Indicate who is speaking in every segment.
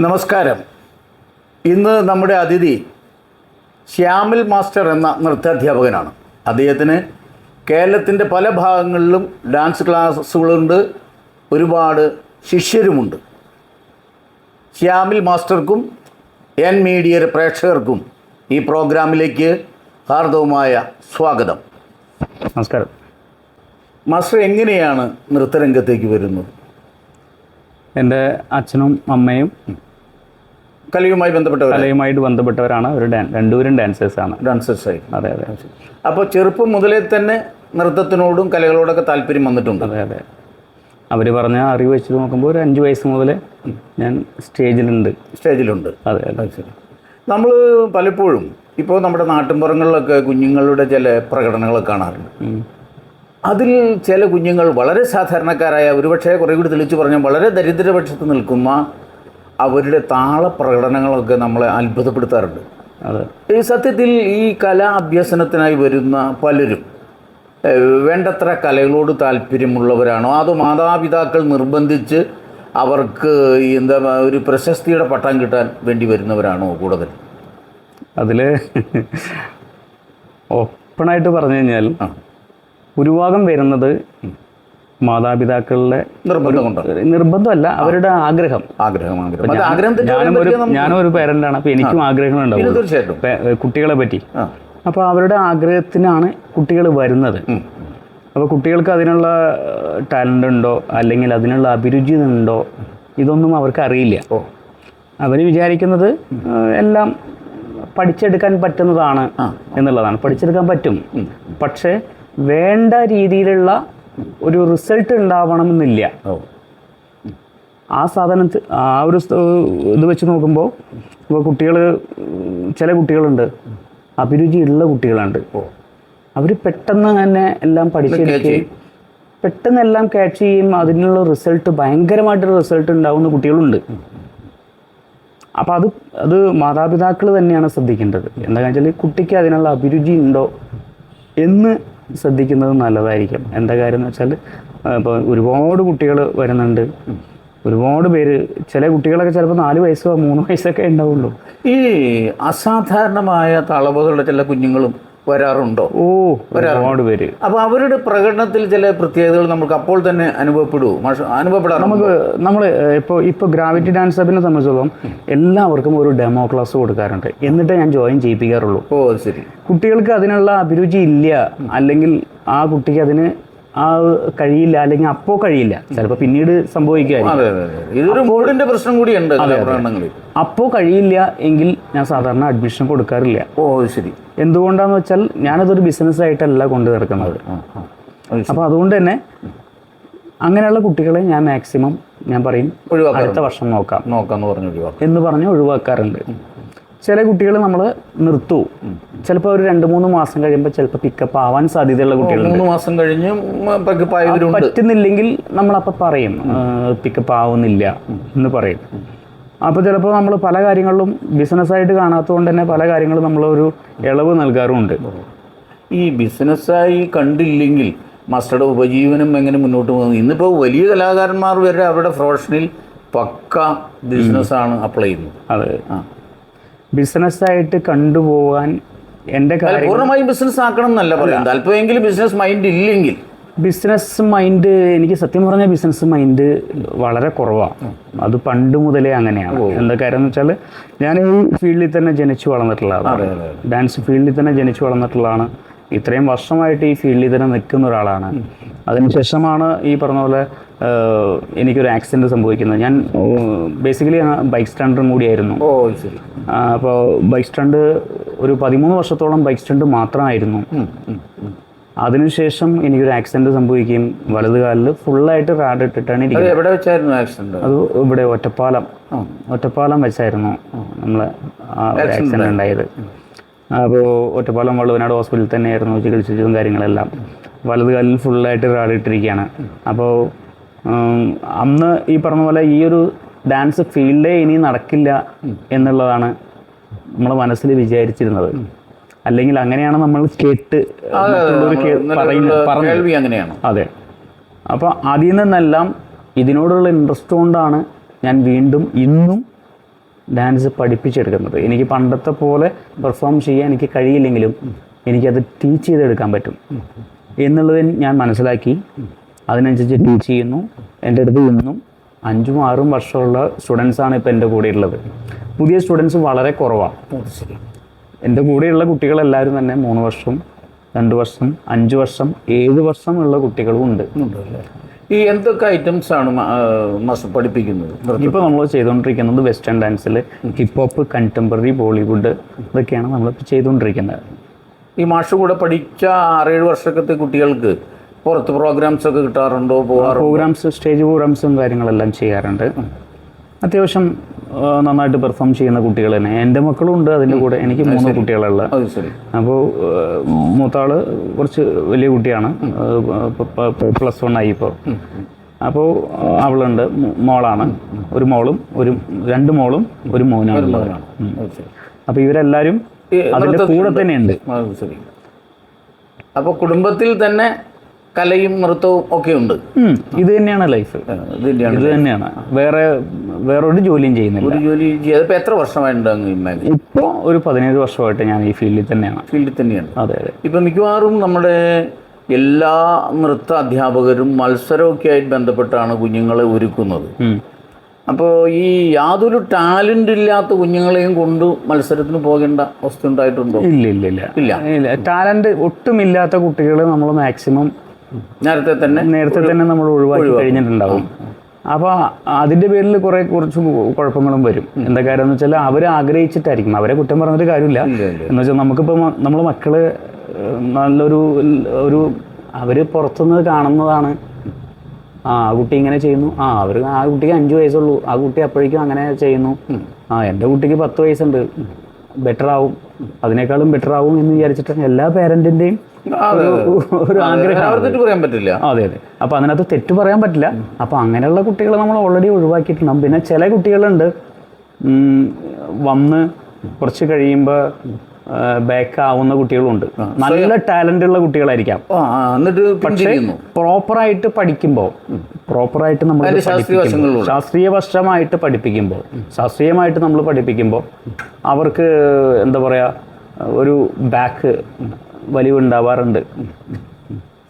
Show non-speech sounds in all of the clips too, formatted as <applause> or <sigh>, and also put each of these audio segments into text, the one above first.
Speaker 1: നമസ്കാരം. ഇന്ന് നമ്മുടെ അതിഥി ശ്യാമിൽ മാസ്റ്റർ എന്ന നൃത്താധ്യാപകനാണ്. അദ്ദേഹത്തിന് കേരളത്തിന്റെ പല ഭാഗങ്ങളിലും ഡാൻസ് ക്ലാസ്സുകളുണ്ട് ഒരുപാട് ശിഷ്യരുമുണ്ട്. ശ്യാമിൽ മാസ്റ്റർക്കും എൻ മീഡിയ പ്രേക്ഷകർക്കും ഈ പ്രോഗ്രാമിലേക്ക് ഹാർദവുമായ സ്വാഗതം.
Speaker 2: നമസ്കാരം.
Speaker 1: മാസ്റ്റർ എങ്ങനെയാണ് നൃത്തരംഗത്തേക്ക് വരുന്നത്?
Speaker 2: എന്റെ അച്ഛനും അമ്മയും
Speaker 1: കലയുമായി ബന്ധപ്പെട്ടവർ
Speaker 2: കലയുമായിട്ട് ബന്ധപ്പെട്ടവരാണ് ഒരു രണ്ടുപേരും ഡാൻസേഴ്സ്
Speaker 1: ആണ്. ഡാൻസേഴ്സ് ആയി.
Speaker 2: അതെ അതെ.
Speaker 1: അപ്പോൾ ചെറുപ്പം മുതലേ തന്നെ നൃത്തത്തിനോടും കലകളോടൊക്കെ താല്പര്യം വന്നിട്ടുണ്ട്.
Speaker 2: അതെ അതെ. അവർ പറഞ്ഞ അറിവ് വെച്ച് നോക്കുമ്പോൾ ഒരു അഞ്ച് വയസ്സ് മുതൽ ഞാൻ സ്റ്റേജിലുണ്ട്.
Speaker 1: സ്റ്റേജിലുണ്ട്.
Speaker 2: അതെ അതെ.
Speaker 1: നമ്മൾ പലപ്പോഴും ഇപ്പോൾ നമ്മുടെ നാട്ടിൻപുറങ്ങളിലൊക്കെ കുഞ്ഞുങ്ങളുടെ ചില പ്രകടനങ്ങളൊക്കെ കാണാറുണ്ട്. അതിൽ ചില കുഞ്ഞുങ്ങൾ വളരെ സാധാരണക്കാരായ ഒരുപക്ഷെ കുറേ കൂടി തെളിച്ച് പറഞ്ഞാൽ വളരെ ദരിദ്രപക്ഷത്ത് നിൽക്കുന്ന അവരുടെ താള പ്രകടനങ്ങളൊക്കെ നമ്മളെ അത്ഭുതപ്പെടുത്താറുണ്ട്.
Speaker 2: അതെ.
Speaker 1: ഈ സത്യത്തിൽ ഈ കലാ അഭ്യസനത്തിനായി വരുന്ന പലരും വേണ്ടത്ര കലകളോട് താല്പര്യമുള്ളവരാണോ? അതോ മാതാപിതാക്കൾ നിർബന്ധിച്ച് അവർക്ക് ഈ എന്താ ഒരു പ്രശസ്തിയുടെ പട്ടം കിട്ടാൻ വേണ്ടി വരുന്നവരാണോ കൂടുതൽ?
Speaker 2: അതിൽ ഓപ്പണായിട്ട് പറഞ്ഞു കഴിഞ്ഞാൽ
Speaker 1: ഒരു
Speaker 2: ഭൂരിഭാഗം വരുന്നത് മാതാപിതാക്കളുടെ
Speaker 1: നിർബന്ധം
Speaker 2: നിർബന്ധമല്ല അവരുടെ ആഗ്രഹം.
Speaker 1: ആഗ്രഹം ആഗ്രഹം.
Speaker 2: ഞാനും ഒരു പേരന്റാണ് പേരന്റാണ് അപ്പോൾ എനിക്കും
Speaker 1: ആഗ്രഹങ്ങൾ
Speaker 2: ആഗ്രഹങ്ങളുണ്ടാവും
Speaker 1: തീർച്ചയായിട്ടും.
Speaker 2: കുട്ടികളെ പറ്റി.
Speaker 1: അപ്പൊ
Speaker 2: അപ്പോൾ അവരുടെ ആഗ്രഹത്തിനാണ് കുട്ടികൾ വരുന്നത്.
Speaker 1: അപ്പൊ
Speaker 2: അപ്പോൾ കുട്ടികൾക്ക് അതിനുള്ള ടാലന്റ് ഉണ്ടോ? അല്ലെങ്കിൽ അതിനുള്ള അഭിരുചി ഉണ്ടോ? ഇതൊന്നും അവർക്ക് അറിയില്ല. അവർ വിചാരിക്കുന്നത് എല്ലാം പഠിച്ചെടുക്കാൻ പറ്റുന്നതാണ് എന്നുള്ളതാണ്. പഠിച്ചെടുക്കാൻ പറ്റും. പക്ഷേ വേണ്ട രീതിയിലുള്ള ഒരു റിസൾട്ട് ഉണ്ടാവണമെന്നില്ല. ആ സാധനത്തിൽ ആ ഒരു ഇത് വെച്ച് നോക്കുമ്പോൾ ഇപ്പോൾ കുട്ടികൾ ചില കുട്ടികളുണ്ട്. അഭിരുചിയുള്ള കുട്ടികളുണ്ട് അവർ പെട്ടെന്ന് തന്നെ എല്ലാം പഠിച്ചെടുക്കുകയും. പെട്ടെന്ന് എല്ലാം ക്യാച്ച് ചെയ്യും. അതിനുള്ള റിസൾട്ട് ഭയങ്കരമായിട്ടൊരു റിസൾട്ട് ഉണ്ടാവുന്ന കുട്ടികളുണ്ട്. അപ്പോൾ അത് അത് മാതാപിതാക്കൾ തന്നെയാണ് ശ്രദ്ധിക്കേണ്ടത്. എന്താണെന്ന് വെച്ചാൽ കുട്ടിക്ക് അതിനുള്ള അഭിരുചി ഉണ്ടോ എന്ന് ശ്രദ്ധിക്കുന്നത് നല്ലതായിരിക്കും. എന്താ കാര്യം എന്ന് വെച്ചാൽ ഇപ്പോൾ ഒരുപാട് കുട്ടികൾ വരുന്നുണ്ട്. ഒരുപാട് പേര് ചില കുട്ടികളൊക്കെ ചിലപ്പോൾ നാല് വയസ്സോ മൂന്ന് വയസ്സൊക്കെ ഉണ്ടാവുള്ളൂ.
Speaker 1: ഈ അസാധാരണമായ തളവുകളുടെ ചില കുഞ്ഞുങ്ങളും വരാറുണ്ടോ?
Speaker 2: ഓ ഒരുപാട് പേര്.
Speaker 1: അപ്പോൾ അവരുടെ പ്രകടനത്തിൽ ചില പ്രത്യേകതകൾ നമുക്ക് അപ്പോൾ തന്നെ അനുഭവപ്പെടുമോ അനുഭവപ്പെടാം
Speaker 2: നമുക്ക് നമ്മൾ ഇപ്പോൾ ഇപ്പോൾ ഗ്രാവിറ്റി ഡാൻസ് ഹബിനെ സംബന്ധിച്ചിടത്തോളം എല്ലാവർക്കും ഒരു ഡെമോ ക്ലാസ് കൊടുക്കാറുണ്ട്. എന്നിട്ട് ഞാൻ ജോയിൻ ചെയ്യിപ്പിക്കാറുള്ളൂ.
Speaker 1: ഓ ശരി.
Speaker 2: കുട്ടികൾക്ക് അതിനുള്ള അഭിരുചി ഇല്ല. അല്ലെങ്കിൽ ആ കുട്ടിക്ക് അതിന് ആ കഴിയില്ല അല്ലെങ്കിൽ അപ്പോ കഴിയില്ല. ചിലപ്പോൾ പിന്നീട്
Speaker 1: സംഭവിക്കാറില്ല പ്രശ്നം കൂടിയുണ്ട്
Speaker 2: അപ്പോൾ കഴിയില്ല എങ്കിൽ ഞാൻ സാധാരണ അഡ്മിഷൻ കൊടുക്കാറില്ല.
Speaker 1: ഓ ശരി.
Speaker 2: എന്തുകൊണ്ടാന്ന് വെച്ചാൽ ഞാനതൊരു ബിസിനസ് ആയിട്ടല്ല കൊണ്ടു നടക്കുന്നത്. അപ്പോൾ അതുകൊണ്ട് തന്നെ അങ്ങനെയുള്ള കുട്ടികളെ ഞാൻ മാക്സിമം ഞാൻ പറയും അടുത്ത വർഷം നോക്കാം.
Speaker 1: ഒഴിവാക്കാം.
Speaker 2: എന്ന് പറഞ്ഞ് ഒഴിവാക്കാറുണ്ട്. ചില കുട്ടികൾ നമ്മൾ നിർത്തൂ. ചിലപ്പോൾ ഒരു രണ്ട് മൂന്ന് മാസം കഴിയുമ്പോൾ ചിലപ്പോൾ പിക്കപ്പ് ആവാൻ സാധ്യതയുള്ള കുട്ടികൾ
Speaker 1: മൂന്ന് മാസം കഴിഞ്ഞ്
Speaker 2: പറ്റുന്നില്ലെങ്കിൽ നമ്മളപ്പോൾ പറയും പിക്കപ്പ് ആവുന്നില്ല എന്ന് പറയും. അപ്പോൾ ചിലപ്പോൾ നമ്മൾ പല കാര്യങ്ങളിലും ബിസിനസ്സായിട്ട് കാണാത്തതുകൊണ്ട് തന്നെ പല കാര്യങ്ങളും നമ്മളൊരു ഇളവ് നൽകാറുമുണ്ട്.
Speaker 1: ഈ ബിസിനസ്സായി കണ്ടില്ലെങ്കിൽ മാസ്റ്ററുടെ ഉപജീവനം എങ്ങനെ മുന്നോട്ട് പോകുന്നു? ഇന്നിപ്പോൾ വലിയ കലാകാരന്മാർ വരെ അവരുടെ പ്രൊഫഷനിൽ പക്ക ബിസിനസ്സാണ് അപ്ലൈ ചെയ്യുന്നത്.
Speaker 2: അതെ.
Speaker 1: ആ.
Speaker 2: ബിസിനസ്സായിട്ട് കണ്ടുപോകാൻ
Speaker 1: എന്റെ
Speaker 2: കാര്യം
Speaker 1: പൂർണമായും ബിസിനസ് ആക്കണം എന്നല്ല പറയുന്നത്. അല്പമെങ്കിലും ബിസിനസ് മൈൻഡ് ഇല്ലെങ്കിൽ.
Speaker 2: ബിസിനസ് മൈൻഡ് എനിക്ക് സത്യം പറഞ്ഞാൽ ബിസിനസ് മൈൻഡ് വളരെ കുറവാണ് അത് പണ്ട് മുതലേ അങ്ങനെയാണ്. എന്താ കാര്യം എന്ന് വെച്ചാൽ ഞാൻ ഈ ഫീൽഡിൽ തന്നെ ജനിച്ചു
Speaker 1: വളർന്നിട്ടുള്ളതാണ്.
Speaker 2: ഡാൻസ് ഫീൽഡിൽ തന്നെ ജനിച്ചു വളർന്നിട്ടുള്ളതാണ്. ഇത്രയും വർഷമായിട്ട് ഈ ഫീൽഡിൽ തന്നെ നിൽക്കുന്ന ഒരാളാണ്. അതിനുശേഷമാണ് ഈ പറഞ്ഞ പോലെ എനിക്കൊരു ആക്സിഡന്റ് സംഭവിക്കുന്നത്. ഞാൻ ബേസിക്കലി ബൈക്ക് സ്റ്റാൻഡറും കൂടിയായിരുന്നു.
Speaker 1: ഓ ശരി.
Speaker 2: അപ്പോൾ ബൈക്ക് സ്റ്റാൻഡ് ഒരു പതിമൂന്ന് വർഷത്തോളം ബൈക്ക് സ്റ്റാൻഡ് മാത്രമായിരുന്നു. അതിനുശേഷം എനിക്കൊരു ആക്സിഡന്റ് സംഭവിക്കുകയും വലത് കാലിൽ ഫുള്ളായിട്ട് റാഡ് ഇട്ടിട്ടാണ്
Speaker 1: എനിക്ക്
Speaker 2: ഇരിക്കുന്നത്.
Speaker 1: എവിടെ വെച്ചായിരുന്നു ആക്സിഡന്റ്
Speaker 2: അത് ഇവിടെ ഒറ്റപ്പാലം. ഒറ്റപ്പാലം വെച്ചായിരുന്നു നമ്മൾ ആക്സിഡന്റ് ഉണ്ടായത്. അപ്പോൾ ഒറ്റപ്പാലം വള്ളുവനാട് ഹോസ്പിറ്റലിൽ തന്നെയായിരുന്നു ചികിത്സിച്ചതും കാര്യങ്ങളെല്ലാം. വലത് കാലിൽ ഫുള്ളായിട്ട് റാഡ് ഇട്ടിരിക്കുകയാണ്. അപ്പോൾ അന്ന് ഈ പറഞ്ഞ പോലെ ഈ ഒരു ഡാൻസ് ഫീൽഡേ ഇനി നടക്കില്ല എന്നുള്ളതാണ് നമ്മൾ മനസ്സിൽ വിചാരിച്ചിരുന്നത്. അല്ലെങ്കിൽ അങ്ങനെയാണ് നമ്മൾ കേട്ട്
Speaker 1: അങ്ങനെയാണ്.
Speaker 2: അതെ. അപ്പോൾ അതിൽ നിന്നെല്ലാം ഇതിനോടുള്ള ഇൻട്രസ്റ്റ് കൊണ്ടാണ് ഞാൻ വീണ്ടും ഇന്നും ഡാൻസ് പഠിപ്പിച്ചെടുക്കുന്നത്. എനിക്ക് പണ്ടത്തെ പോലെ പെർഫോം ചെയ്യാൻ എനിക്ക് കഴിയില്ലെങ്കിലും എനിക്കത് ടീച്ച് ചെയ്തെടുക്കാൻ പറ്റും. എന്നുള്ളത് ഞാൻ മനസ്സിലാക്കി. അതിനനുസരിച്ച് ടീച്ച് ചെയ്യുന്നു. എന്റെ അടുത്ത് ഇന്നും അഞ്ചും ആറും വർഷമുള്ള സ്റ്റുഡൻസാണ് ഇപ്പോൾ എന്റെ കൂടെ ഉള്ളത് പുതിയ സ്റ്റുഡൻസ് വളരെ കുറവാണ് എന്റെ കൂടെയുള്ള കുട്ടികളെല്ലാവരും തന്നെ മൂന്ന് വർഷം രണ്ട് വർഷം അഞ്ച് വർഷം ഏഴ് വർഷം ഉള്ള കുട്ടികളും ഉണ്ട്.
Speaker 1: ഈ എന്തൊക്കെ ഐറ്റംസ് ആണ് പഠിപ്പിക്കുന്നത്?
Speaker 2: ഇപ്പോൾ നമ്മൾ ചെയ്തുകൊണ്ടിരിക്കുന്നത് വെസ്റ്റേൺ ഡാൻസിൽ ഹിപ്പ് ഹോപ്പ് കണ്ടംപററി ബോളിവുഡ് ഇതൊക്കെയാണ് നമ്മളിപ്പോൾ ചെയ്തുകൊണ്ടിരിക്കുന്നത്
Speaker 1: ഈ മാഷ് കൂടെ പഠിച്ച ആറേഴ് വർഷത്തെ കുട്ടികൾക്ക് പുറത്ത് പ്രോഗ്രാംസ് ഒക്കെ കിട്ടാറുണ്ടോ?
Speaker 2: പ്രോഗ്രാംസ് സ്റ്റേജ് പ്രോഗ്രാംസും കാര്യങ്ങളെല്ലാം ചെയ്യാറുണ്ട്. അത്യാവശ്യം നന്നായിട്ട് പെർഫോം ചെയ്യുന്ന കുട്ടികൾ തന്നെ. എന്റെ മക്കളും ഉണ്ട് അതിന്റെ കൂടെ എനിക്ക് മൂന്ന് കുട്ടികളുള്ള. അപ്പോൾ മൂത്താൾ കുറച്ച് വലിയ കുട്ടിയാണ്. പ്ലസ് വൺ ആയി ഇപ്പോൾ. അപ്പോൾ അവളുണ്ട് മോളാണ്. ഒരു മോളും ഒരു രണ്ട് മോളും ഒരു മോനാണ് അപ്പോൾ ഇവരെല്ലാവരും
Speaker 1: അതിന്റെ.
Speaker 2: കൂടെ തന്നെയുണ്ട്.
Speaker 1: അപ്പോൾ കുടുംബത്തിൽ തന്നെ കലയും നൃത്തവും ഒക്കെ ഉണ്ട്.
Speaker 2: ഇത് തന്നെയാണ് ലൈഫ് ഇത് തന്നെയാണ് വേറെ വേറെ ഒരു ജോലിയും ചെയ്യുന്നില്ല.
Speaker 1: ഒരു ജോലി ചെയ്തപ്പോൾ എത്ര വർഷമായിട്ടുണ്ട്
Speaker 2: ഇപ്പോൾ ഒരു പതിനേഴ് വർഷമായിട്ട് ഞാൻ ഈ ഫീൽഡിൽ തന്നെയാണ്.
Speaker 1: ഫീൽഡിൽ തന്നെയാണ്.
Speaker 2: അതെ അതെ.
Speaker 1: ഇപ്പം മിക്കവാറും നമ്മുടെ എല്ലാ നൃത്ത അധ്യാപകരും മത്സരമൊക്കെ ആയിട്ട് ബന്ധപ്പെട്ടാണ് കുഞ്ഞുങ്ങളെ ഒരുക്കുന്നത്. അപ്പോൾ ഈ യാതൊരു ടാലന്റ് ഇല്ലാത്ത കുഞ്ഞുങ്ങളെയും കൊണ്ട് മത്സരത്തിന് പോകേണ്ട അവസ്ഥ ഉണ്ടായിട്ടുണ്ടോ?
Speaker 2: ഇല്ല ഇല്ല ഇല്ല.
Speaker 1: ഇല്ല.
Speaker 2: ഇല്ല ടാലന്റ് ഒട്ടുമില്ലാത്ത കുട്ടികളെ നമ്മൾ മാക്സിമം
Speaker 1: നേരത്തെ തന്നെ
Speaker 2: നേരത്തെ തന്നെ നമ്മൾ ഒഴിവാക്കി കഴിഞ്ഞിട്ടുണ്ടാവും. അപ്പോൾ അതിന്റെ പേരിൽ കുറേ കുറച്ച് കുഴപ്പങ്ങളും വരും. എന്താ കാര്യം എന്ന് വെച്ചാൽ അവർ ആഗ്രഹിച്ചിട്ടായിരിക്കും. അവരെ കുറ്റം പറഞ്ഞിട്ട് കാര്യമില്ല. എന്ന് വെച്ചാൽ നമുക്കിപ്പോൾ നമ്മൾ മക്കൾ നല്ലൊരു ഒരു അവർ പുറത്തുനിന്ന് കാണുന്നതാണ്. ആ ആ കുട്ടി ഇങ്ങനെ ചെയ്യുന്നു. ആ അവർ ആ കുട്ടിക്ക് അഞ്ച് വയസ്സുള്ളൂ. ആ കുട്ടി അപ്പോഴേക്കും അങ്ങനെ ചെയ്യുന്നു. ആ എന്റെ കുട്ടിക്ക് പത്ത് വയസ്സുണ്ട്. ബെറ്റർ ആവും. അതിനേക്കാളും ബെറ്റർ ആവും എന്ന് വിചാരിച്ചിട്ട് എല്ലാ
Speaker 1: പേരന്റിന്റെയും
Speaker 2: ഒരു ആഗ്രഹം
Speaker 1: പറയാൻ പറ്റില്ല.
Speaker 2: അതെ അതെ. അപ്പോൾ അതിനകത്ത് തെറ്റ് പറയാൻ പറ്റില്ല. അപ്പോൾ അങ്ങനെയുള്ള കുട്ടികളെ നമ്മൾ ഓൾറെഡി ഒഴിവാക്കിയിട്ടുണ്ട് പിന്നെ ചില കുട്ടികളുണ്ട്. വന്ന് കുറച്ച് കഴിയുമ്പോൾ ബാക്ക് ആവുന്ന കുട്ടികളുണ്ട്. നല്ല ടാലന്റ് ഉള്ള കുട്ടികളായിരിക്കാം.
Speaker 1: പക്ഷേ
Speaker 2: പ്രോപ്പറായിട്ട് പഠിക്കുമ്പോൾ പ്രോപ്പറായിട്ട് നമ്മൾ
Speaker 1: ശാസ്ത്രീയ
Speaker 2: വശമായിട്ട് പഠിപ്പിക്കുമ്പോൾ ശാസ്ത്രീയമായിട്ട് നമ്മൾ പഠിപ്പിക്കുമ്പോൾ അവർക്ക് എന്താ പറയുക ഒരു ബാക്ക് വലിവുണ്ടാവാറുണ്ട്.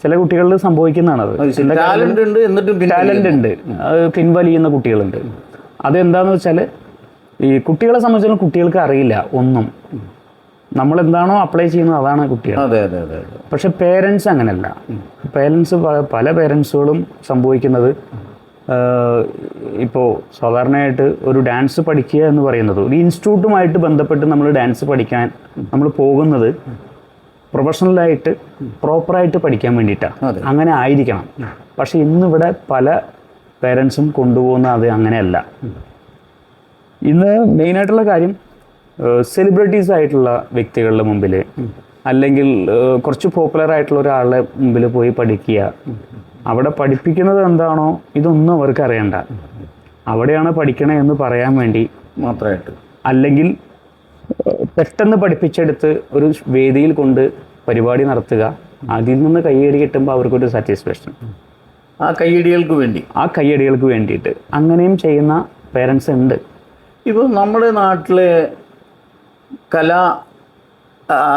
Speaker 2: ചില കുട്ടികളിൽ സംഭവിക്കുന്നതാണത്.
Speaker 1: ടാലന്റ് ഉണ്ട് എന്നിട്ടും പിന്നെ
Speaker 2: ടാലന്റ് ഉണ്ട്. അത് പിൻവലിയുന്ന കുട്ടികളുണ്ട്. അതെന്താന്ന് വെച്ചാൽ ഈ കുട്ടികളെ സംബന്ധിച്ചിടത്തോളം കുട്ടികൾക്ക് അറിയില്ല ഒന്നും. നമ്മൾ എന്താണോ അപ്ലൈ ചെയ്യുന്നത് അതാണ് കുട്ടികൾ. പക്ഷെ പേരൻസ് അങ്ങനല്ല. പേരൻസ് പല പേരൻസുകളും സംഭവിക്കുന്നത് ഇപ്പോൾ സാധാരണയായിട്ട് ഒരു ഡാൻസ് പഠിക്കുക എന്ന് പറയുന്നത് ഒരു ഇൻസ്റ്റിറ്റ്യൂട്ടുമായിട്ട് ബന്ധപ്പെട്ട് നമ്മൾ ഡാൻസ് പഠിക്കാൻ നമ്മൾ പോകുന്നത് പ്രൊഫഷണലായിട്ട് പ്രോപ്പറായിട്ട് പഠിക്കാൻ വേണ്ടിയിട്ടാണ് അങ്ങനെ ആയിരിക്കണം. പക്ഷെ ഇന്നിവിടെ പല പേരൻസും കൊണ്ടുപോകുന്ന അത് അങ്ങനെയല്ല. ഇന്ന് മെയിനായിട്ടുള്ള കാര്യം സെലിബ്രിറ്റീസ് ആയിട്ടുള്ള വ്യക്തികളുടെ മുമ്പിൽ അല്ലെങ്കിൽ കുറച്ച് പോപ്പുലർ ആയിട്ടുള്ള ഒരാളുടെ മുമ്പിൽ പോയി പഠിക്കുക. അവിടെ പഠിപ്പിക്കുന്നത് എന്താണോ ഇതൊന്നും അവർക്ക് അറിയണ്ട. അവിടെയാണ് പഠിക്കണേ എന്ന് പറയാൻ വേണ്ടി
Speaker 1: മാത്രമായിട്ട്.
Speaker 2: അല്ലെങ്കിൽ പെട്ടെന്ന് പഠിപ്പിച്ചെടുത്ത് ഒരു വേദിയിൽ കൊണ്ട് പരിപാടി നടത്തുക അതിൽ നിന്ന് കയ്യടി കിട്ടുമ്പോൾ അവർക്കൊരു സാറ്റിസ്ഫാക്ഷൻ
Speaker 1: ആ കയ്യടികൾക്ക് വേണ്ടി.
Speaker 2: ആ കയ്യടികൾക്ക് വേണ്ടിയിട്ട് അങ്ങനെയും ചെയ്യുന്ന പേരൻസ് ഉണ്ട്.
Speaker 1: ഇപ്പോൾ നമ്മുടെ നാട്ടിലെ കലാ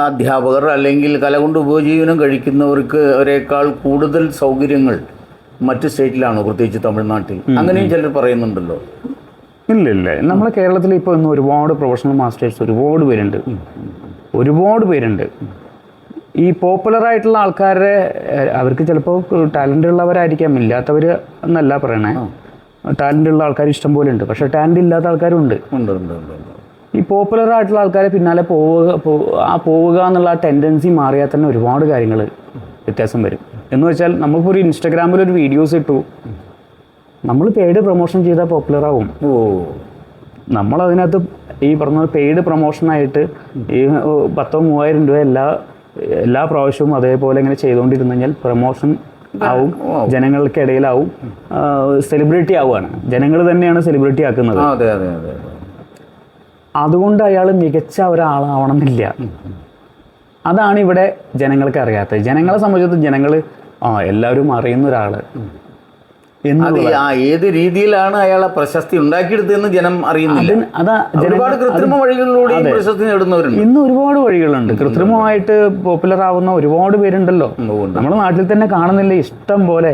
Speaker 1: അധ്യാപകർ അല്ലെങ്കിൽ കല കൊണ്ട് ഉപജീവനം കഴിക്കുന്നവർക്ക് അവരെക്കാൾ കൂടുതൽ സൗകര്യങ്ങൾ മറ്റ് സ്റ്റേറ്റിലാണോ പ്രത്യേകിച്ച് തമിഴ്നാട്ടിൽ. അങ്ങനെയും ചിലർ പറയുന്നുണ്ടല്ലോ.
Speaker 2: ഇല്ല ഇല്ല നമ്മുടെ കേരളത്തിൽ ഇപ്പോൾ ഇന്ന് ഒരുപാട് പ്രൊഫഷണൽ മാസ്റ്റേഴ്സ് ഒരുപാട് പേരുണ്ട്. ഒരുപാട് പേരുണ്ട്. ഈ പോപ്പുലർ ആയിട്ടുള്ള ആൾക്കാരെ അവർക്ക് ചിലപ്പോൾ ടാലന്റ് ഉള്ളവരായിരിക്കാം. ഇല്ലാത്തവർ എന്നല്ല പറയണേ. ടാലന്റ് ഉള്ള ആൾക്കാർ ഇഷ്ടം പോലെ ഉണ്ട്. പക്ഷേ ടാലന്റ് ഇല്ലാത്ത ആൾക്കാരും ഉണ്ട്
Speaker 1: ഉണ്ട് ഉണ്ട് ഉണ്ട്. ഉണ്ട്.
Speaker 2: ഈ പോപ്പുലർ ആയിട്ടുള്ള ആൾക്കാരെ പിന്നാലെ പോവുക ആ പോവുക എന്നുള്ള ആ ടെൻഡൻസി മാറിയാൽ തന്നെ ഒരുപാട് കാര്യങ്ങൾ വ്യത്യാസം വരും. എന്ന് വെച്ചാൽ നമ്മളിപ്പോൾ ഒരു ഇൻസ്റ്റാഗ്രാമിൽ ഒരു വീഡിയോസ് ഇട്ടു. നമ്മൾ പെയ്ഡ് പ്രൊമോഷൻ ചെയ്താൽ പോപ്പുലർ ആവും.
Speaker 1: ഓ.
Speaker 2: നമ്മൾ അതിനകത്ത് ഈ പറഞ്ഞ പെയ്ഡ് പ്രൊമോഷനായിട്ട് ഈ പത്തോ മൂവായിരം രൂപ എല്ലാ എല്ലാ പ്രാവശ്യവും അതേപോലെ ഇങ്ങനെ ചെയ്തുകൊണ്ടിരുന്നു കഴിഞ്ഞാൽ പ്രൊമോഷൻ ആവും ജനങ്ങൾക്കിടയിലാവും സെലിബ്രിറ്റി ആവുകയാണ്. ജനങ്ങൾ തന്നെയാണ് സെലിബ്രിറ്റി ആക്കുന്നത്.
Speaker 1: അതെ അതെ അതെ അതെ.
Speaker 2: അതുകൊണ്ട് അയാൾ മികച്ച ഒരാളാവണമെന്നില്ല. അതാണ് ഇവിടെ ജനങ്ങൾക്ക് അറിയാത്തത്. ജനങ്ങളെ സംബന്ധിച്ചിടത്തോളം ജനങ്ങൾ ആ എല്ലാവരും അറിയുന്ന ഒരാൾ
Speaker 1: അത് ആ ഏത് രീതിയിലാണ് അയാളെ പ്രശസ്തി ഉണ്ടാക്കിയെടുത്തതെന്ന് ജനം അറിയുന്നില്ല.
Speaker 2: അതാ
Speaker 1: ഒരുപാട് കൃത്രിമ വഴികളിലൂടെ പ്രശസ്തി നേടുന്നവരുണ്ട്.
Speaker 2: ഇന്ന് ഒരുപാട് വഴികളുണ്ട്. കൃത്രിമമായിട്ട് പോപ്പുലർ ആവുന്ന ഒരുപാട് പേരുണ്ടല്ലോ. നമ്മുടെ നാട്ടിൽ തന്നെ കാണുന്നില്ല ഇഷ്ടം പോലെ?